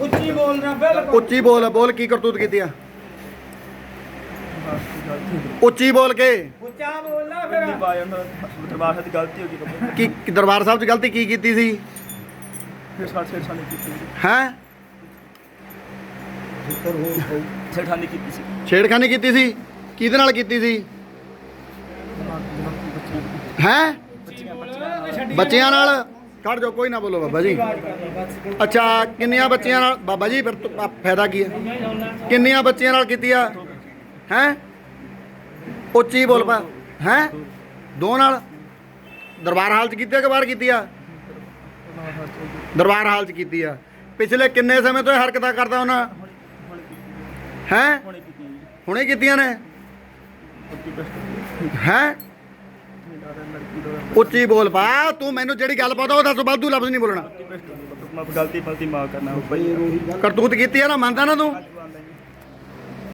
ਉੱਚੀ ਬੋਲਣਾ ਬਿਲਕੁਲ। ਉੱਚੀ ਬੋਲ ਬੋਲ ਕੀ ਕਰਤੂਤ ਕੀਤੀ ਆ? ਉੱਚੀ ਬੋਲ ਕੇ। ਉੱਚਾ ਬੋਲਣਾ ਫਿਰ। ਦਰਬਾਰ ਸਾਹਿਬ ਦੀ ਗਲਤੀ ਹੋ ਗਈ ਕੀ ਕੀ ਦਰਬਾਰ ਸਾਹਿਬ 'ਚ ਗਲਤੀ ਕੀ ਕੀਤੀ ਸੀ? ਫਿਰ ਸਾਡ ਸਿਰ ਸਾਡੀ ਕੀਤੀ ਹੈ? ਸਿਰ ਠਾਂਦੀ ਕੀਤੀ ਸੀ। ਛੇੜਖਾਨੀ ਕੀਤੀ ਸੀ? ਕਿਹਦੇ ਨਾਲ ਕੀਤੀ ਸੀ? ਹੈ? ਬੱਚਿਆਂ ਨਾਲ? ਕੱਢ ਜਾਓ ਕੋਈ ਨਾ ਬੋਲੋ ਬਾਬਾ ਜੀ। ਅੱਛਾ, ਕਿੰਨੀਆਂ ਬੱਚਿਆਂ ਨਾਲ ਬਾਬਾ ਜੀ, ਫਿਰ ਤੁ- ਆ ਫਾਇਦਾ ਕੀ ਹੈ? ਕਿੰਨੀਆਂ ਬੱਚਿਆਂ ਨਾਲ ਕੀਤੀ ਆ? ਹੈ? ਉੱਚੀ ਬੋਲ ਪਾ ਹੈ? ਦੋ ਨਾਲ? ਦਰਬਾਰ ਹਾਲ ਚ ਕੀਤੀ ਆ ਕਿ ਬਾਹਰ ਕੀਤੀ ਆ? ਦਰਬਾਰ ਹਾਲ ਚ ਕੀਤੀ ਆ। ਪਿਛਲੇ ਕਿੰਨੇ ਸਮੇਂ ਤੋਂ ਇਹ ਹਰਕਤਾਂ ਕਰਦਾ ਉਹਨਾਂ ਹੈ? ਹੁਣੇ ਕੀਤੀਆਂ ਨੇ। ਪੱਕੀ ਹੈ? ਉੱਚੀ ਬੋਲ ਪਾ ਤੂੰ ਮੈਨੂੰ ਜਿਹੜੀ ਗੱਲ ਪਤਾ ਉਹ ਦੱਸ ਵਾਧੂ ਲਫ਼ਜ਼ ਨਹੀਂ ਬੋਲਣਾ। ਗਲਤੀ ਬਲਤੀ ਮਾਫ ਕਰਨਾ ਕਰਤੂਤ ਕੀਤੀ ਆ ਨਾ ਮੰਨਦਾ ਨਾ ਤੂੰ?